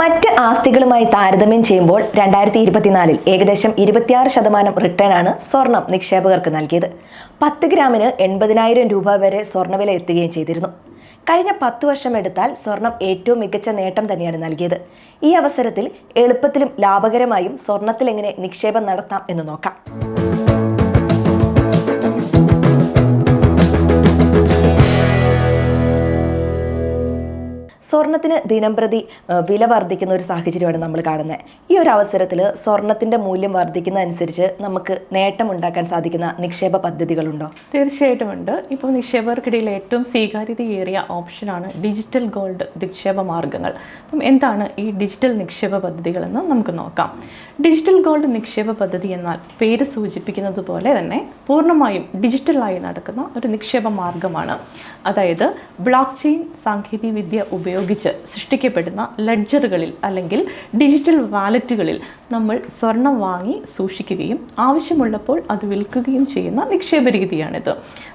മറ്റ് ആസ്തികളുമായി താരതമ്യം ചെയ്യുമ്പോൾ രണ്ടായിരത്തി ഇരുപത്തിനാലിൽ ഏകദേശം ഇരുപത്തിയാറ് ശതമാനം റിട്ടേൺ ആണ് സ്വർണം നിക്ഷേപകർക്ക് നൽകിയത്. പത്ത് ഗ്രാമിന് എൺപതിനായിരം രൂപ വരെ സ്വർണവില എത്തുകയും ചെയ്തിരുന്നു. കഴിഞ്ഞ പത്ത് വർഷം എടുത്താൽ സ്വർണം ഏറ്റവും മികച്ച നേട്ടം തന്നെയാണ് നൽകിയത്. ഈ അവസരത്തിൽ എളുപ്പത്തിലും ലാഭകരമായും സ്വർണത്തിൽ എങ്ങനെ നിക്ഷേപം നടത്താം എന്ന് നോക്കാം. സ്വർണത്തിന് ദിനംപ്രതി വില വർദ്ധിക്കുന്ന ഒരു സാഹചര്യമാണ് നമ്മൾ കാണുന്നത്. ഈ ഒരു അവസരത്തിൽ സ്വർണത്തിന്റെ മൂല്യം വർദ്ധിക്കുന്നതനുസരിച്ച് നമുക്ക് നേട്ടം ഉണ്ടാക്കാൻ സാധിക്കുന്ന നിക്ഷേപ പദ്ധതികളുണ്ടോ? തീർച്ചയായിട്ടും ഉണ്ട്. ഇപ്പോൾ നിക്ഷേപകർക്കിടയിൽ ഏറ്റവും സ്വീകാര്യതയേറിയ ഓപ്ഷനാണ് ഡിജിറ്റൽ ഗോൾഡ് നിക്ഷേപ മാർഗങ്ങൾ അപ്പം എന്താണ് ഈ ഡിജിറ്റൽ നിക്ഷേപ പദ്ധതികളെന്ന് നമുക്ക് നോക്കാം. ഡിജിറ്റൽ ഗോൾഡ് നിക്ഷേപ പദ്ധതി എന്നാൽ പേര് സൂചിപ്പിക്കുന്നത് പോലെ തന്നെ പൂർണമായും ഡിജിറ്റലായി നടക്കുന്ന ഒരു നിക്ഷേപ മാർഗമാണ്. അതായത് ബ്ലോക്ക് ചെയിൻ സാങ്കേതികവിദ്യ ഉപയോഗിച്ച് സൃഷ്ടിക്കപ്പെടുന്ന ലഡ്ജറുകളിൽ അല്ലെങ്കിൽ ഡിജിറ്റൽ വാലറ്റുകളിൽ നമ്മൾ സ്വർണം വാങ്ങി സൂക്ഷിക്കുകയും ആവശ്യമുള്ളപ്പോൾ അത് വിൽക്കുകയും ചെയ്യുന്ന നിക്ഷേപ രീതിയാണിത്.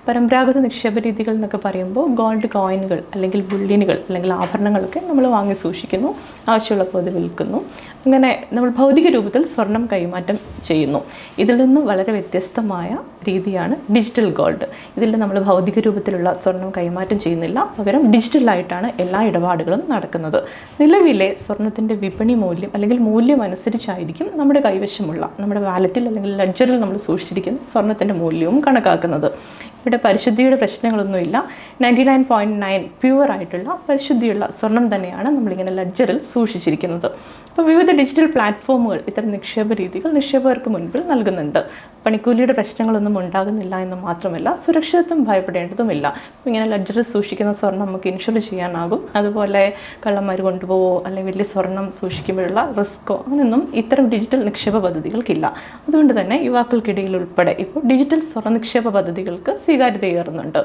പരമ്പരാഗത നിക്ഷേപ രീതികൾ എന്നൊക്കെ പറയുമ്പോൾ ഗോൾഡ് കോയിനുകൾ അല്ലെങ്കിൽ ബുള്ളിനുകൾ അല്ലെങ്കിൽ ആഭരണങ്ങളൊക്കെ നമ്മൾ വാങ്ങി സൂക്ഷിക്കുന്നു. ആവശ്യമുള്ളപ്പോൾ അത് വിൽക്കുന്നു. അങ്ങനെ നമ്മൾ ഭൗതിക രൂപത്തിൽ സ്വർണം കൈമാറ്റം ചെയ്യുന്നു. ഇതിൽ നിന്ന് വളരെ വ്യത്യസ്തമായ രീതിയാണ് ഡിജിറ്റൽ ഗോൾഡ് ഇതിൽ നമ്മൾ ഭൗതിക രൂപത്തിലുള്ള സ്വർണം കൈമാറ്റം ചെയ്യുന്നില്ല. പകരം ഡിജിറ്റലായിട്ടാണ് എല്ലാ ഇടപാടുകളും നടക്കുന്നത്. നിലവിലെ സ്വർണത്തിന്റെ വിപണി മൂല്യം അല്ലെങ്കിൽ മൂല്യം അനുസരിച്ചായിരിക്കും നമ്മുടെ കൈവശമുള്ള നമ്മുടെ വാലറ്റിൽ അല്ലെങ്കിൽ ലഡ്ജറിൽ നമ്മൾ സൂക്ഷിച്ചിരിക്കുന്ന സ്വർണത്തിന്റെ മൂല്യവും കണക്കാക്കുന്നത്. ഇവിടെ പരിശുദ്ധിയുടെ പ്രശ്നങ്ങളൊന്നുമില്ല. Ninety nine point nine pure ആയിട്ടുള്ള പരിശുദ്ധിയുള്ള സ്വർണം തന്നെയാണ് നമ്മളിങ്ങനെ ലഡ്ജറിൽ സൂക്ഷിച്ചിരിക്കുന്നത്. അപ്പോൾ വിവിധ ഡിജിറ്റൽ പ്ലാറ്റ്ഫോമുകൾ ഇത്തരം നിക്ഷേപ രീതികൾ നിക്ഷേപകർക്ക് മുൻപിൽ നൽകുന്നുണ്ട്. പണിക്കൂലിയുടെ പ്രശ്നങ്ങളൊന്നും ഉണ്ടാകുന്നില്ല എന്ന് മാത്രമല്ല സുരക്ഷിതത്വം ഭയപ്പെടേണ്ടതുമില്ല. ഇങ്ങനെ ലഡ്ജറിൽ സൂക്ഷിക്കുന്ന സ്വർണം നമുക്ക് ഇൻഷുർ ചെയ്യാനാകും. അതുപോലെ കള്ളന്മാർ കൊണ്ടുപോവോ അല്ലെങ്കിൽ വലിയ സ്വർണം സൂക്ഷിക്കുമ്പോഴുള്ള റിസ്ക്കോ അങ്ങനെയൊന്നും ഇത്തരം ഡിജിറ്റൽ നിക്ഷേപ പദ്ധതികൾക്കില്ല. അതുകൊണ്ട് തന്നെ യുവാക്കൾക്കിടയിൽ ഉൾപ്പെടെ ഇപ്പോൾ ഡിജിറ്റൽ സ്വർണ നിക്ഷേപ പദ്ധതികൾക്ക് സ്വീകാര്യതയേറുന്നുണ്ട്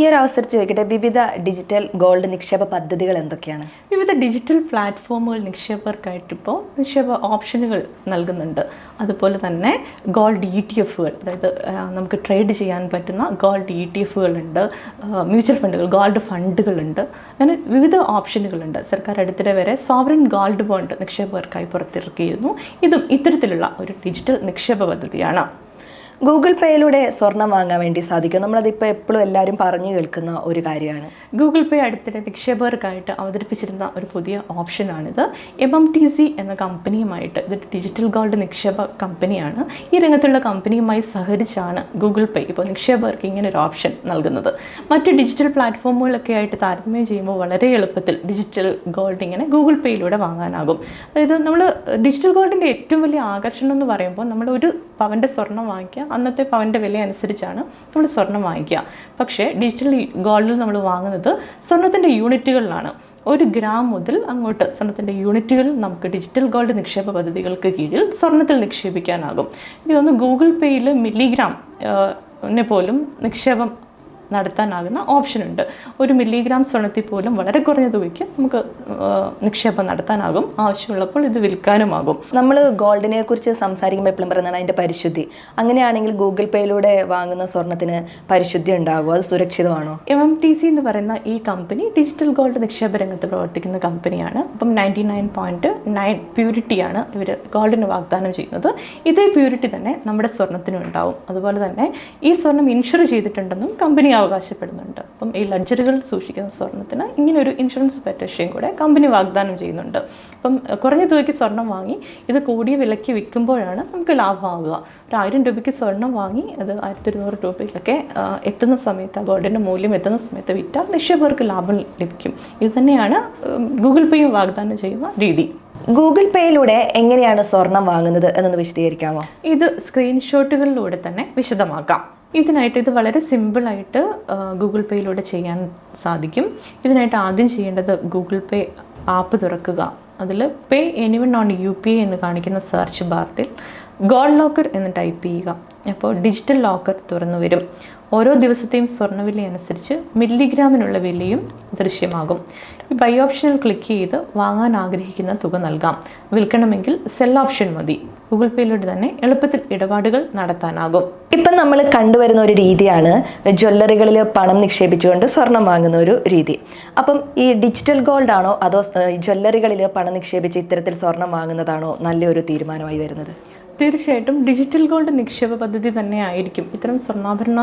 ഈ ഒരു അവസരത്തിൽ ചോദിക്കട്ടെ വിവിധ ഡിജിറ്റൽ ഗോൾഡ് നിക്ഷേപ പദ്ധതികൾ എന്തൊക്കെയാണ്? വിവിധ ഡിജിറ്റൽ പ്ലാറ്റ്ഫോമുകൾ നിക്ഷേപകർക്കായിട്ടിപ്പോൾ നിക്ഷേപ ഓപ്ഷനുകൾ നൽകുന്നുണ്ട്. അതുപോലെ തന്നെ ഗോൾഡ് ഇ ടി എഫുകൾ അതായത് നമുക്ക് ട്രേഡ് ചെയ്യാൻ പറ്റുന്ന ഗോൾഡ് ഇ ടി എഫുകളുണ്ട് മ്യൂച്വൽ ഫണ്ടുകൾ ഗോൾഡ് ഫണ്ടുകളുണ്ട് അങ്ങനെ വിവിധ ഓപ്ഷനുകളുണ്ട്. സർക്കാർ അടുത്തിടെ വരെ സോവറിൻ ഗോൾഡ് ബോണ്ട് നിക്ഷേപകർക്കായി പുറത്തിറക്കിയിരുന്നു. ഇതും ഇത്തരത്തിലുള്ള ഒരു ഡിജിറ്റൽ നിക്ഷേപ പദ്ധതിയാണ്. ഗൂഗിൾ പേയിലൂടെ സ്വർണം വാങ്ങാൻ വേണ്ടി സാധിക്കും. നമ്മളതിപ്പോൾ എപ്പോഴും എല്ലാവരും പറഞ്ഞു കേൾക്കുന്ന ഒരു കാര്യമാണ്. ഗൂഗിൾ പേ അടുത്തിടെ നിക്ഷേപകർക്കായിട്ട് അവതരിപ്പിച്ചിരുന്ന ഒരു പുതിയ ഓപ്ഷനാണിത്. എം എം ടി സി എന്ന കമ്പനിയുമായിട്ട് ഇത് ഡിജിറ്റൽ ഗോൾഡ് നിക്ഷേപ കമ്പനിയാണ്. ഈ രംഗത്തുള്ള കമ്പനിയുമായി സഹകരിച്ചാണ് ഗൂഗിൾ പേ ഇപ്പോൾ നിക്ഷേപകർക്ക് ഇങ്ങനെ ഒരു ഓപ്ഷൻ നൽകുന്നത്. മറ്റ് ഡിജിറ്റൽ പ്ലാറ്റ്ഫോമുകളൊക്കെ ആയിട്ട് താരതമ്യം ചെയ്യുമ്പോൾ വളരെ എളുപ്പത്തിൽ ഡിജിറ്റൽ ഗോൾഡ് ഇങ്ങനെ ഗൂഗിൾ പേയിലൂടെ വാങ്ങാനാകും. അതായത് നമ്മൾ ഡിജിറ്റൽ ഗോൾഡിന്റെ ഏറ്റവും വലിയ ആകർഷണം എന്ന് പറയുമ്പോൾ നമ്മൾ ഒരു പവന്റെ സ്വർണം വാങ്ങിക്കുക അന്നത്തെ പവന്റെ വില അനുസരിച്ചാണ് നമ്മൾ സ്വർണം വാങ്ങിക്കുക. പക്ഷേ ഡിജിറ്റൽ ഗോൾഡിൽ നമ്മൾ വാങ്ങുന്നത് സ്വർണത്തിന്റെ യൂണിറ്റുകളിലാണ്. ഒരു ഗ്രാം മുതൽ അങ്ങോട്ട് സ്വർണത്തിന്റെ യൂണിറ്റുകൾ നമുക്ക് ഡിജിറ്റൽ ഗോൾഡ് നിക്ഷേപ പദ്ധതികൾക്ക് കീഴിൽ സ്വർണത്തിൽ നിക്ഷേപിക്കാനാകും. ഒന്ന് ഗൂഗിൾ പേയിൽ മില്ലിഗ്രാം പോലും നിക്ഷേപം നടത്താനാകുന്ന ഓപ്ഷനുണ്ട്. ഒരു മില്ലിഗ്രാം സ്വർണത്തിൽ പോലും വളരെ കുറഞ്ഞ തുകയ്ക്ക് നമുക്ക് നിക്ഷേപം നടത്താനാകും. ആവശ്യമുള്ളപ്പോൾ ഇത് വിൽക്കാനുമാകും. നമ്മൾ ഗോൾഡിനെ കുറിച്ച് സംസാരിക്കുമ്പോൾ എപ്പോഴും പറയുന്നതാണ് അതിന്റെ പരിശുദ്ധി. അങ്ങനെയാണെങ്കിൽ ഗൂഗിൾ പേയിലൂടെ വാങ്ങുന്ന സ്വർണത്തിന് പരിശുദ്ധി ഉണ്ടാകുമോ? അത് സുരക്ഷിതമാണോ? എം എം ടി സി എന്ന് പറയുന്ന ഈ കമ്പനി ഡിജിറ്റൽ ഗോൾഡ് നിക്ഷേപ രംഗത്ത് പ്രവർത്തിക്കുന്ന കമ്പനിയാണ്. അപ്പം നയന്റി നയൻ പോയിന്റ് നയൻ പ്യൂരിറ്റിയാണ് ഇവർ ഗോൾഡിന് വാഗ്ദാനം ചെയ്യുന്നത്. ഇതേ പ്യൂരിറ്റി തന്നെ നമ്മുടെ സ്വർണത്തിനും ഉണ്ടാവും. അതുപോലെ തന്നെ ഈ സ്വർണം ഇൻഷുർ ചെയ്തിട്ടുണ്ടെന്നും കമ്പനി അവകാശപ്പെടുന്നുണ്ട്. അപ്പം ഈ ലഡ്ജറികൾ സൂക്ഷിക്കുന്ന സ്വർണത്തിന് ഇങ്ങനൊരു ഒരു ഇൻഷുറൻസ് പെറ്റേഷൻ കൂടെ കമ്പനി വാഗ്ദാനം ചെയ്യുന്നുണ്ട്. അപ്പം കുറഞ്ഞ തുകയ്ക്ക് സ്വർണം വാങ്ങി ഇത് കൂടിയ വിലയ്ക്ക് വിൽക്കുമ്പോഴാണ് നമുക്ക് ലാഭമാകുക ഒരു ആയിരം രൂപയ്ക്ക് സ്വർണം വാങ്ങി അത് ആയിരത്തി ഇരുന്നൂറ് രൂപയിലൊക്കെ എത്തുന്ന സമയത്ത് ആ ഗോൾഡിന്റെ മൂല്യം എത്തുന്ന സമയത്ത് വിറ്റാൽ നിക്ഷേപകർക്ക് ലാഭം ലഭിക്കും. ഇത് തന്നെയാണ് ഗൂഗിൾ പേയും വാഗ്ദാനം ചെയ്യുന്ന രീതി. ഗൂഗിൾ പേയിലൂടെ എങ്ങനെയാണ് സ്വർണം വാങ്ങുന്നത് എന്നൊന്ന് വിശദീകരിക്കാമോ? ഇത് സ്ക്രീൻഷോട്ടുകളിലൂടെ തന്നെ വിശദമാക്കാം. ഇതിനായിട്ട് ഇത് വളരെ സിമ്പിളായിട്ട് ഗൂഗിൾ പേയിലൂടെ ചെയ്യാൻ സാധിക്കും. ഇതിനായിട്ട് ആദ്യം ചെയ്യേണ്ടത് ഗൂഗിൾ പേ ആപ്പ് തുറക്കുക. അതിൽ pay anyone on U P I എന്ന് കാണിക്കുന്ന സെർച്ച് ബാറിൽ ഗോൾഡ് ലോക്കർ എന്ന് ടൈപ്പ് ചെയ്യുക. അപ്പോൾ ഡിജിറ്റൽ ലോക്കർ തുറന്നു വരും. ഓരോ ദിവസത്തെയും സ്വർണവില അനുസരിച്ച് മില്ലിഗ്രാമിനുള്ള വിലയും ദൃശ്യമാകും. ഈ ബൈ ഓപ്ഷനിൽ ക്ലിക്ക് ചെയ്ത് വാങ്ങാൻ ആഗ്രഹിക്കുന്ന തുക നൽകാം. വിൽക്കണമെങ്കിൽ സെൽ ഓപ്ഷൻ മതി. ഗൂഗിൾ പേയിലൂടെ തന്നെ എളുപ്പത്തിൽ ഇടപാടുകൾ നടത്താനാകും. ഇപ്പം നമ്മൾ കണ്ടുവരുന്ന ഒരു രീതിയാണ് ജ്വല്ലറികളിൽ പണം നിക്ഷേപിച്ചുകൊണ്ട് സ്വർണം വാങ്ങുന്ന ഒരു രീതി. അപ്പം ഈ ഡിജിറ്റൽ ഗോൾഡ് ആണോ അതോ ജ്വല്ലറികളിൽ പണം നിക്ഷേപിച്ച് ഇത്തരത്തിൽ സ്വർണം വാങ്ങുന്നതാണോ നല്ലൊരു തീരുമാനമായി വരുന്നത്? തീർച്ചയായിട്ടും ഡിജിറ്റൽ ഗോൾഡ് നിക്ഷേപ പദ്ധതി തന്നെ ആയിരിക്കും. ഇത്തരം സ്വർണാഭരണ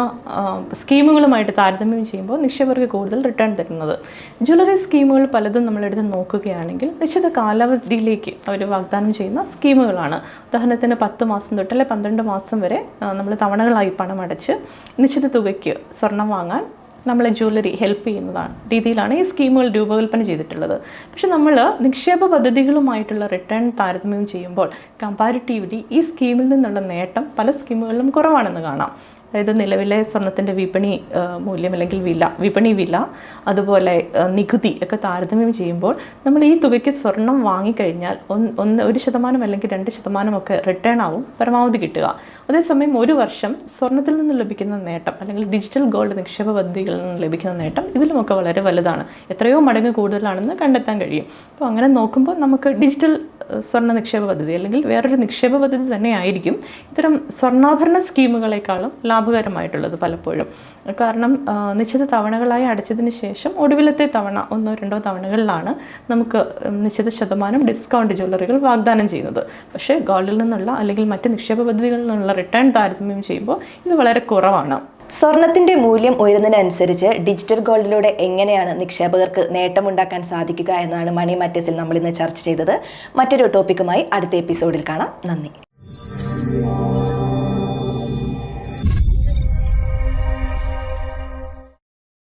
സ്കീമുകളുമായിട്ട് താരതമ്യം ചെയ്യുമ്പോൾ നിക്ഷേപകർക്ക് കൂടുതൽ റിട്ടേൺ തരുന്നത്. ജ്വല്ലറി സ്കീമുകൾ പലതും നമ്മളെടുത്ത് നോക്കുകയാണെങ്കിൽ നിശ്ചിത കാലാവധിയിലേക്ക് അവർ വാഗ്ദാനം ചെയ്യുന്ന സ്കീമുകളാണ്. ഉദാഹരണത്തിന് പത്ത് മാസം തൊട്ട് അല്ലെങ്കിൽ പന്ത്രണ്ട് മാസം വരെ നമ്മൾ തവണകളായി പണം അടച്ച് നിശ്ചിത തുകയ്ക്ക് സ്വർണം വാങ്ങാൻ നമ്മളെ ജ്വല്ലറി ഹെൽപ്പ് ചെയ്യുന്നതാണ് രീതിയിലാണ് ഈ സ്കീമുകൾ രൂപകൽപ്പന ചെയ്തിട്ടുള്ളത്. പക്ഷെ നമ്മൾ നിക്ഷേപ പദ്ധതികളുമായിട്ടുള്ള റിട്ടേൺ താരതമ്യം ചെയ്യുമ്പോൾ കമ്പാരിറ്റീവ്ലി ഈ സ്കീമിൽ നിന്നുള്ള നേട്ടം പല സ്കീമുകളിലും കുറവാണെന്ന് കാണാം. അതായത് നിലവിലെ സ്വർണത്തിന്റെ വിപണി മൂല്യം അല്ലെങ്കിൽ വില വിപണി വില അതുപോലെ നികുതി ഒക്കെ താരതമ്യം ചെയ്യുമ്പോൾ നമ്മൾ ഈ തുകയ്ക്ക് സ്വർണം വാങ്ങിക്കഴിഞ്ഞാൽ ഒന്ന് ഒരു ശതമാനം അല്ലെങ്കിൽ രണ്ട് ശതമാനമൊക്കെ റിട്ടേൺ ആവും പരമാവധി കിട്ടുക. അതേസമയം ഒരു വർഷം സ്വർണത്തിൽ നിന്ന് ലഭിക്കുന്ന നേട്ടം അല്ലെങ്കിൽ ഡിജിറ്റൽ ഗോൾഡ് നിക്ഷേപ പദ്ധതികളിൽ നിന്ന് ലഭിക്കുന്ന നേട്ടം ഇതിലുമൊക്കെ വളരെ വലുതാണ്. എത്രയോ മടങ്ങ് കൂടുതലാണെന്ന് കണ്ടെത്താൻ കഴിയും. അപ്പോൾ അങ്ങനെ നോക്കുമ്പോൾ നമുക്ക് ഡിജിറ്റൽ സ്വർണ നിക്ഷേപ പദ്ധതി അല്ലെങ്കിൽ വേറൊരു നിക്ഷേപ പദ്ധതി തന്നെ ആയിരിക്കും. ഇത്തരം സ്വർണാഭരണ സ്കീമുകളെക്കാളും ലാഭകരമായിട്ടുള്ളത് പലപ്പോഴും. കാരണം നിശ്ചിത തവണകളായി അടച്ചതിന് ശേഷം ഒടുവിലത്തെ തവണ ഒന്നോ രണ്ടോ തവണകളിലാണ് നമുക്ക് നിശ്ചിത ശതമാനം ഡിസ്കൗണ്ട് ജ്വല്ലറികൾ വാഗ്ദാനം ചെയ്യുന്നത്. പക്ഷേ ഗോൾഡിൽ നിന്നുള്ള അല്ലെങ്കിൽ മറ്റ് നിക്ഷേപ പദ്ധതികളിൽ നിന്നുള്ള റിട്ടേൺ താരതമ്യം ചെയ്യുമ്പോൾ ഇത് വളരെ കുറവാണ്. സ്വർണത്തിന്റെ മൂല്യം ഉയരുന്നതിനനുസരിച്ച് ഡിജിറ്റൽ ഗോൾഡിലൂടെ എങ്ങനെയാണ് നിക്ഷേപകർക്ക് നേട്ടമുണ്ടാക്കാൻ സാധിക്കുക എന്നാണ് മണി മാറ്റേഴ്സിൽ നമ്മൾ ഇന്ന് ചർച്ച ചെയ്തത്. മറ്റൊരു ടോപ്പിക്കുമായി അടുത്ത എപ്പിസോഡിൽ കാണാം. നന്ദി.